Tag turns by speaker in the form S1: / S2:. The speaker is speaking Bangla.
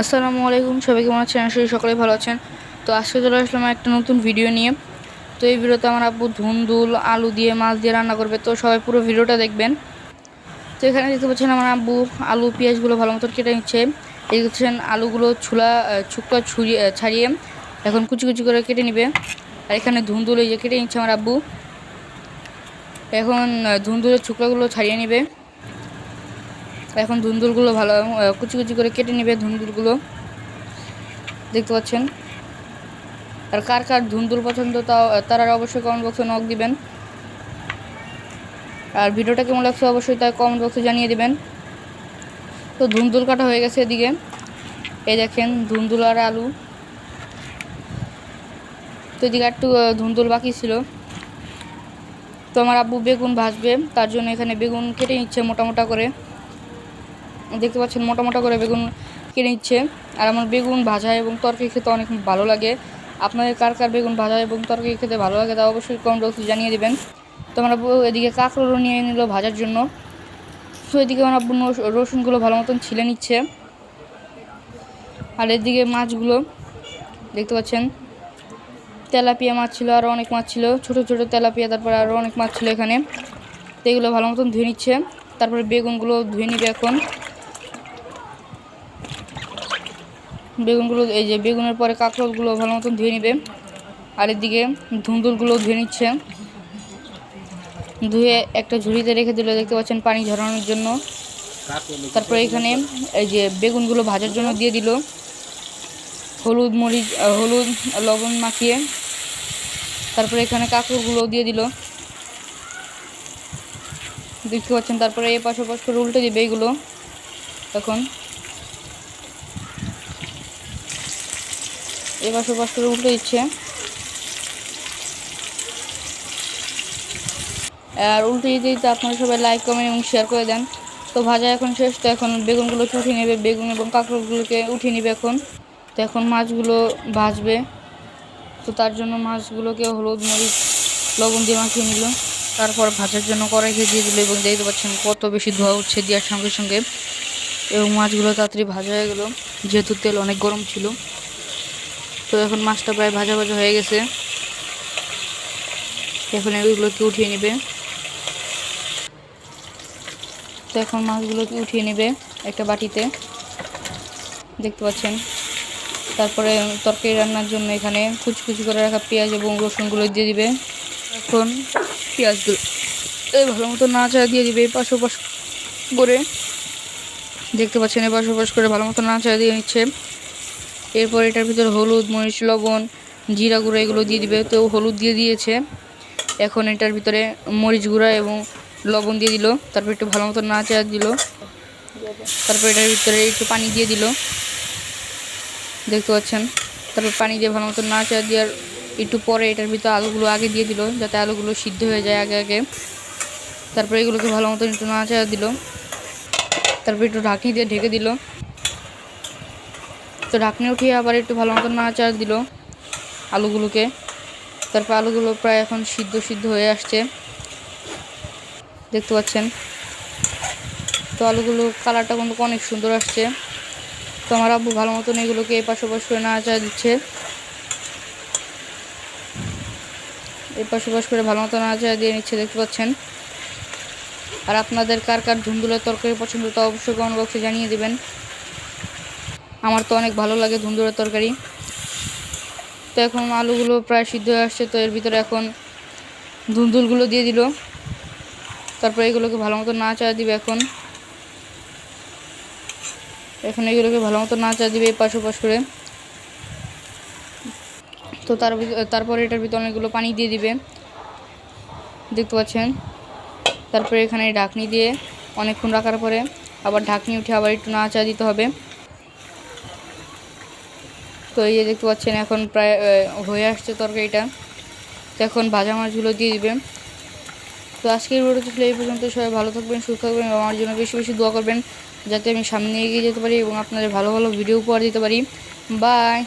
S1: আসসালামু আলাইকুম সবাই কেমন আছেন? আসলে সকলে ভালো আছেন। তো আজকে চলে আসলাম একটা নতুন ভিডিও নিয়ে। তো এই ভিডিওতে আমার আব্বু ধুন্দুল আলু দিয়ে মাছ দিয়ে রান্না করবে। তো সবাই পুরো ভিডিওটা দেখবেন। তো এখানে দেখতে পাচ্ছেন আমার আব্বু আলু পেঁয়াজগুলো ভালো মতো কেটে নিচ্ছে। এই দেখছেন আলুগুলো ছুলা ছুকটা আহ, ছাড়িয়ে এখন কুচি কুচি করে কেটে নেবে। আর এখানে ধুন্দুল এই যে কেটে নিচ্ছে আমার আব্বু। এখন ধুন্দুলের ছুকলাগুলো ছাড়িয়ে নেবে। এখন ধুন্দুলগুলো ভালো কুচি কুচি করে কেটে নেবে ধুন্দুলগুলো দেখতে পাচ্ছেন? আর কার কার ধুন্দুল পছন্দ তাও তারা অবশ্যই কমেন্ট বক্সে নক দিবেন। আর ভিডিওটা কেমন লাগছে অবশ্যই তাই কমেন্ট বক্সে জানিয়ে দিবেন। তো ধুন্দুল কাটা হয়ে গেছে এদিকে। এই দেখেন ধুন্দুল আর আলু। তো এদিকে একটু ধুন্দুল বাকি ছিল। তো আমার আব্বু বেগুন ভাজবে, তার জন্য এখানে বেগুন কেটে নিচ্ছে মোটা মোটা করে। দেখতে পাচ্ছেন মোটা মোটা করে বেগুন কিনে নিচ্ছে। আর আমার বেগুন ভাজা এবং তরকারি খেতে অনেক ভালো লাগে। আপনাদের কার কার বেগুন ভাজা এবং তরকারি খেতে ভালো লাগে তা অবশ্যই কমেন্ট বক্সে জানিয়ে দেবেন। তো আমার এদিকে কাঁকড়ো নিয়ে নিল ভাজার জন্য। তো এদিকে আমার রসুনগুলো ভালো মতন ছিলে নিচ্ছে। আর এদিকে মাছগুলো দেখতে পাচ্ছেন। তেলাপিয়া মাছ ছিল আরও অনেক মাছ ছিল। ছোট ছোট তেলাপিয়া, তারপরে আরও অনেক মাছ ছিল এখানে। তো এগুলো ভালো মতন ধুয়ে নিচ্ছে। তারপরে বেগুনগুলো ধুয়ে নিবে এখন। বেগুনগুলো, এই যে বেগুনের পরে কাঁকরোলগুলো ভালো মতন ধুয়ে নিবে। আর এদিকে ধুন্দুলগুলো ধুয়ে নিচ্ছে। ধুয়ে একটা ঝুড়িতে রেখে দিল, দেখতে পাচ্ছেন পানি ঝরানোর জন্য। তারপরে এখানে এই যে বেগুনগুলো ভাজার জন্য দিয়ে দিল। হলুদ মরিচ হলুদ, লবণ মাখিয়ে তারপরে এখানে কাঁকড়গুলো দিয়ে দিল। দেখতে পাচ্ছেন তারপরে এ পাশ করে উল্টে দিবে এইগুলো এখন এবার ওপাশ করে উল্টে দিচ্ছে। আর উল্টে দিতে আপনারা সবাই লাইক কমেন্ট এবং শেয়ার করে দেন। তো ভাজা এখন শেষ, তো এখন বেগুনগুলোকে উঠিয়ে নেবে, বেগুন এবং কাঁকড়গুলোকে উঠিয়ে নেবে এখন। তো এখন মাছগুলো ভাজবে। তো তার জন্য মাছগুলোকে হলুদ, মরিচ, লবণ দিয়ে মাখিয়ে নিল। তারপর ভাজার জন্য কড়াইতে দিয়ে দিল এবং দেখতে পাচ্ছেন কত বেশি ধোয়া উঠছে দেওয়ার সঙ্গে সঙ্গে। এবং মাছগুলো তাড়াতাড়ি ভাজা হয়ে গেল। যেহেতু তেল অনেক গরম ছিল। তো এখন মাছটা প্রায় ভাজা ভাজা হয়ে গেছে। এখন এগুলোকে উঠিয়ে নেবে। তো এখন মাছগুলোকে উঠিয়ে নেবে একটা বাটিতে। দেখতে পাচ্ছেন? তারপরে তরকারি রান্নার জন্য এখানে কুচি কুচি করে রাখা পেঁয়াজ এবং রসুনগুলো দিয়ে দিবে। এখন পেঁয়াজগুলো এই ভালো মতো নাচা দিয়ে দিবে এপাশ ওপাশ করে। দেখতে পাচ্ছেন? এপাশ ওপাশ করে ভালো মতো নাচা দিয়ে নিচ্ছে। এরপর এটার ভিতরে হলুদ, মরিচ, লবণ, জিরা গুঁড়ো এগুলো দিয়ে দিবে। তো হলুদ দিয়ে দিয়েছে। এখন এটার ভিতরে মরিচ গুঁড়া এবং লবণ দিয়ে দিল। তারপর একটু ভালো মতো নাচা দিল। তারপর এটার ভিতরে একটু পানি দিয়ে দিল। দেখতে পাচ্ছেন? তারপর পানি দিয়ে ভালো মতো নাচা দেওয়ার একটু পরে এটার ভিতরে আলুগুলো আগে দিয়ে দিল, যাতে আলুগুলো সিদ্ধ হয়ে যায় আগে আগে। তারপরে এগুলোকে ভালো মতো একটু নাচা দিল। তারপর একটু ঢাকনি দিয়ে ঢেকে দিল। তো ঢাকনি উঠিয়ে আবার একটু ভালো মতো নাচা দিল আলুগুলোকে। তারপর আলুগুলো প্রায় এখন সিদ্ধ সিদ্ধ হয়ে আসছে। দেখতে পাচ্ছেন? তো আলুগুলো কালারটা কিন্তু অনেক সুন্দর আসছে। তো আমার আব্বু ভালো মতন এগুলোকে এপাশ ওপাশ করে নাচা দিচ্ছে। এপাশ ওপাশ করে ভালো মতো নাচা দিয়ে নিচ্ছে, দেখতে পাচ্ছেন? আর আপনাদের কার কার ধুন্দুলের তরকারি পছন্দ তা অবশ্যই কমেন্ট বক্সে জানিয়ে দেবেন। আমার তো অনেক ভালো লাগে ধুন্দুরের তরকারি। তো এখন আলুগুলো প্রায় সিদ্ধ হয়ে আসছে, তো এর ভিতরে এখন ধুন্দুলগুলো দিয়ে দিল। তারপর এগুলোকে ভালো মতো না চা দিবে এখন। এখন এগুলোকে ভালো মতো না চা দিবে এপাশ ওপাশ করে। তো তার তারপরে এটার ভিতরে অনেকগুলো পানি দিয়ে দিবে। দেখতে পাচ্ছেন? তারপরে এখানে ঢাকনি দিয়ে অনেকক্ষণ রাখার পরে আবার ঢাকনি উঠে আবার একটু নাচা দিতে হবে। তো এই যে দেখতে পাচ্ছেন, এখন প্রায় হয়ে আসছে তরকারিটা। তো এখন ভাজা মাছগুলো দিয়ে দেবেন। তো আজকের ভিডিওটা ছিল এই পর্যন্ত। সবাই ভালো থাকবেন, সুস্থ থাকবেন আমার জন্য বেশি বেশি দোয়া করবেন, যাতে আমি সামনে এগিয়ে যেতে পারি এবং আপনাদের ভালো ভালো ভিডিও উপহার দিতে পারি। বাই